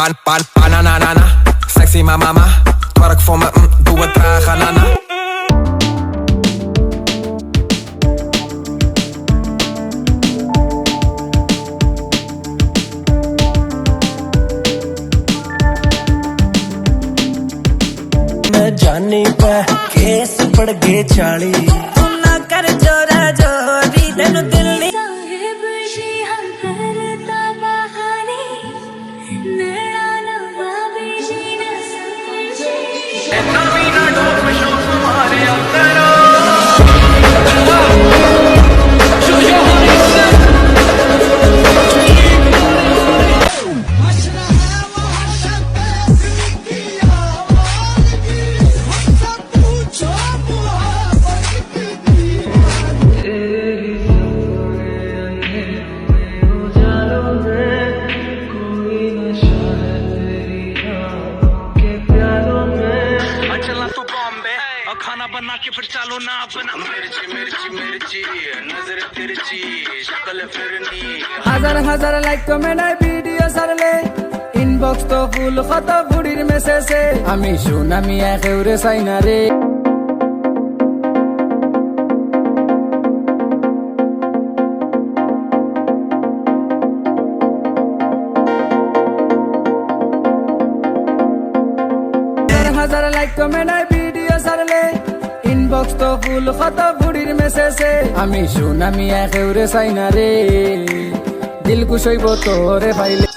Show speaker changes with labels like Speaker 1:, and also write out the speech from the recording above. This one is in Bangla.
Speaker 1: pan, pan, bananana. Sexy ma mama, twerk voor me, mm, doe het traag, nana.
Speaker 2: ਮੈਂ ਜਾਣੀ ਪੈ ਕੇਸ ਪੜ ਗਏ 40
Speaker 3: ਤੂੰ ਨਾ ਕਰ ਜੋਰਾ ਜੋਰੀ ਤੈਨੂੰ ਦਿੱਲੀ
Speaker 4: and खाना बना के फिर चालो ना अपना मिर्ची मिर्ची मिर्ची नजर तिरछी शक्ल फिरनी
Speaker 5: হাজার হাজার লাইক কমেন্ট আর ভিডিও সারলে ইনবক্স তো ফুল কত বুড়ির মেসেজে আমি সুনামি একেউরে চাই না রে হাজার হাজার লাইক কমেন্ট আর ভিডিও সারলে ইনবক্স তো ফুল কত বুড়ির মেসেজে আমি সুনামি একেউরে চাই না রে দিল কুশইব তোরে পাইলে